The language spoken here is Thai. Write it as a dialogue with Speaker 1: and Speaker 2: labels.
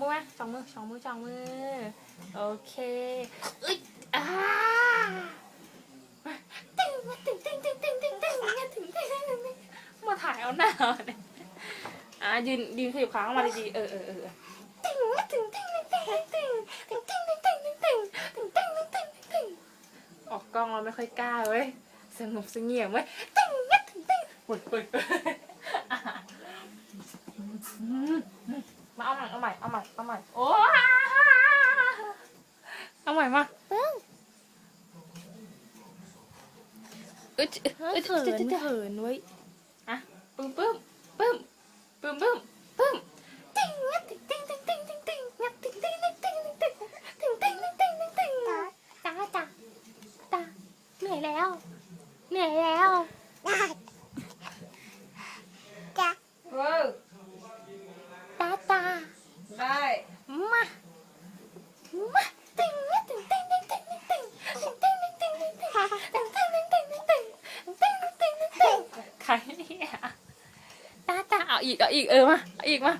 Speaker 1: มือมสองมือสองมือสองมือ โอเคอึ๊ยอ่าตึงตึงตึงตึงตึงตึงตึงตึงตึงตึงตึ้งมาถ่ายเอาหน้าเนี่ยอะยืนยืนขยับขาเข้ามาดีๆเออเออเออตึงตึงตึงตึงตึงตึงตึงตึงตึงตึงตึงตึงตึงตึงตึงออกกล้องเราไม่ค่อยกล้าเว้ยสงบเสงี่ยมเว้ยตึ้งตึงตึ้งปุดปุดปุดอะ มาเอา ใหม่เอาใหม่ เอาใหม่ เอาใหม่ โอ้เอาใหม่มาปึ้งอึดอึด
Speaker 2: เขิน
Speaker 1: อึดอึด
Speaker 2: เขินเว้ย
Speaker 1: อะปึ้มปึ้มปึ้มปึ้มปึ้มปึ้มติ้งงัดติ้งติ้งติ้งติ้งติ้งติ้งงัดติ้งติ้งติ้งติ้งติ้งติ้งติ้งติ้งติ้งติ้งติ้ง
Speaker 2: ตาตาตาเหนื่อยแล้ว เหนื่อยแล้ว
Speaker 1: เอาอีกเอาอีกเออมาเอาอีกมา